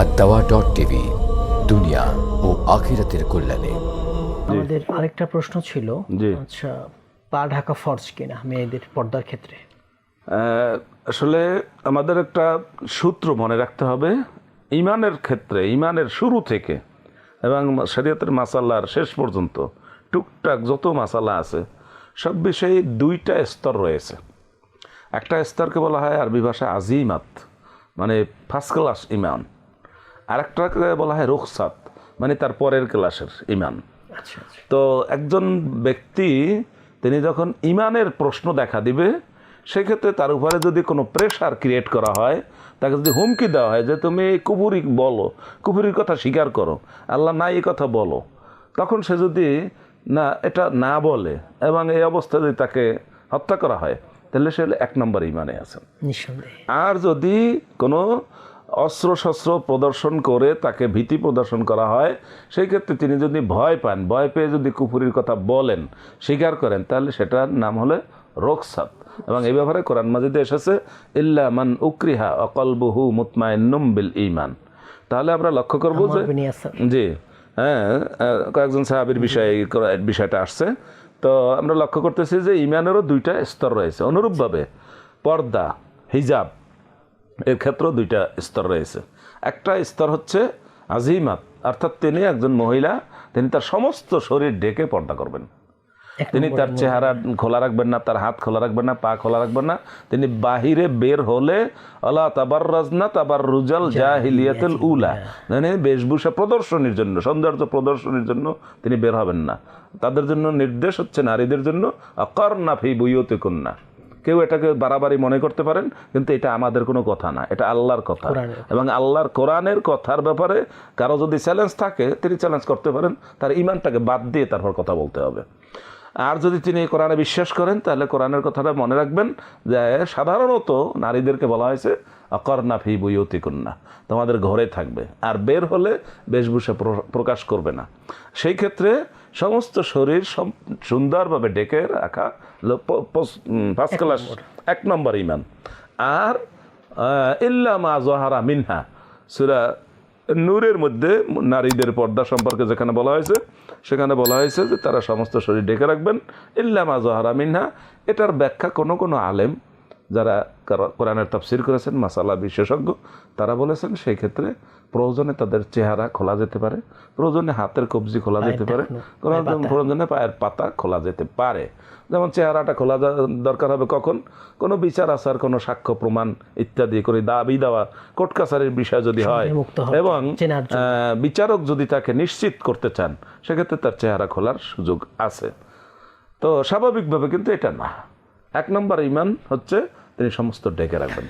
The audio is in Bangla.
আর দাওয়া ডট টিভি দুনিয়া ও আখিরাতের কল্যাণে। আমাদের আরেকটা প্রশ্ন ছিল। আচ্ছা পা ঢাকা ফরজ কিনা মেয়েদের পর্দার ক্ষেত্রে? আসলে আমাদের একটা সূত্র মনে রাখতে হবে ইমানের ক্ষেত্রে ইমানের শুরু থেকে এবং শরীয়তের মাসাল্লার শেষ পর্যন্ত টুকটাক যত মাসালা আছে সব বিষয়ে দুইটা স্তর রয়েছে। একটা স্তরকে বলা হয় আরবি ভাষায় আজিমাত মানে ফার্স্ট ক্লাস ইমান। আর একটাকে বলা হয় রুখসাত মানে তার পরের ক্লাসের ইমান। আচ্ছা আচ্ছা। তো একজন ব্যক্তি তিনি যখন ইমানের প্রশ্ন দেখা দিবে সেক্ষেত্রে তার উপরে যদি কোনো প্রেশার ক্রিয়েট করা হয় তাকে যদি হুমকি দেওয়া হয় যে তুমি এই কুপুরি বলো কুপুরির কথা স্বীকার করো আল্লাহ না এই কথা বলো। তখন সে যদি না এটা না বলে এবং এই অবস্থায় যদি তাকে হত্যা করা হয় তাহলে সে এক নম্বর ইমানে আছেন নিঃসন্দেহে। আর যদি কোনো অস্ত্র শস্ত্র প্রদর্শন করে তাকে ভীতি প্রদর্শন করা হয়। সেই ক্ষেত্রে তিনি যদি ভয় পান ভয় পেয়ে যদি কুফুরির কথা বলেন স্বীকার করেন তাহলে সেটার নাম হলে রোকসাত। এবং এই ব্যাপারে কোরআন মাজিদে এসেছে ইল্লা মান উকরিহা অকলবহু মুতমাইন্নুম বিল ইমান তাহলে আমরা লক্ষ্য করব যে। জি হ্যাঁ কয়েকজন সাহাবির বিষয়ে বিষয়টা আসছে। তো আমরা লক্ষ্য করতেছি যে ইমানেরও দুইটা স্তর রয়েছে। অনুরূপভাবে পর্দা হিজাব এর ক্ষেত্রেও দুইটা স্তর রয়েছে। একটা স্তর হচ্ছে আজিমাত অর্থাৎ তিনি একজন মহিলা তিনি তার সমস্ত শরীর ডেকে পর্দা করবেন। তিনি তার চেহারা খোলা রাখবেন না তার হাত খোলা রাখবেন না পা খোলা রাখবেন না। তিনি বাহিরে বের হলে আল্লাহ তাবার রাজনা তাবার রুজাল জাহিলিয়াতুল উলা। মানে বেশভূষা প্রদর্শনীর জন্য সৌন্দর্য প্রদর্শনীর জন্য তিনি বের হবেন না। তাদের জন্য নির্দেশ হচ্ছে নারীদের জন্য অকর নাফি বইয়তে কন্যা কেউ এটাকে বাড়াবাড়ি মনে করতে পারেন কিন্তু এটা আমাদের কোনো কথা না এটা আল্লাহর কথা। এবং আল্লাহর কোরআনের কথার ব্যাপারে কারও যদি চ্যালেঞ্জ থাকে তিনি চ্যালেঞ্জ করতে পারেন তার ইমানটাকে বাদ দিয়ে তারপর কথা বলতে হবে। আর যদি তিনি কোরআনে বিশ্বাস করেন তাহলে কোরআনের কথাটা মনে রাখবেন যে সাধারণত নারীদেরকে বলা হয়েছে অকর্ণা ফি বইয়তি কন্যা তোমাদের ঘরে থাকবে। আর বের হলে বেশভূষা প্রকাশ করবে না। সেই ক্ষেত্রে সমস্ত শরীর সুন্দরভাবে ডেকে রাখা ফার্স্ট ক্লাস এক নম্বর। ইমান। আর ইল্লা মা জহারা মিনহা। সুরা নূরের মধ্যে নারীদের পর্দা সম্পর্কে যেখানে বলা হয়েছে সেখানে বলা হয়েছে যে তারা সমস্ত শরীর ডেকে রাখবেন। ইল্লা মা জহারা মিনহা। এটার ব্যাখ্যা কোনো কোনো আলেম যারা কোরআনের তাফসির করেছেন মাসালা বিশেষজ্ঞ তারা বলেছেন সেই ক্ষেত্রে প্রয়োজনে তাদের চেহারা খোলা যেতে পারে প্রয়োজনে হাতের কবজি খোলা যেতে পারে প্রয়োজনে পায়ের পাতা খোলা যেতে পারে। যেমন চেহারাটা খোলা দরকার হবে কখন? কোনো বিচার আচার কোনো সাক্ষ্য প্রমাণ ইত্যাদি করে দাবি দেওয়া কোর্ট কাছারির বিষয় যদি হয় এবং বিচারক যদি তাকে নিশ্চিত করতে চান সেক্ষেত্রে তার চেহারা খোলার সুযোগ আছে। তো স্বাভাবিকভাবে কিন্তু এটা না। এক নম্বর ইমান হচ্ছে তিনি সমস্ত ডেকে রাখবেন।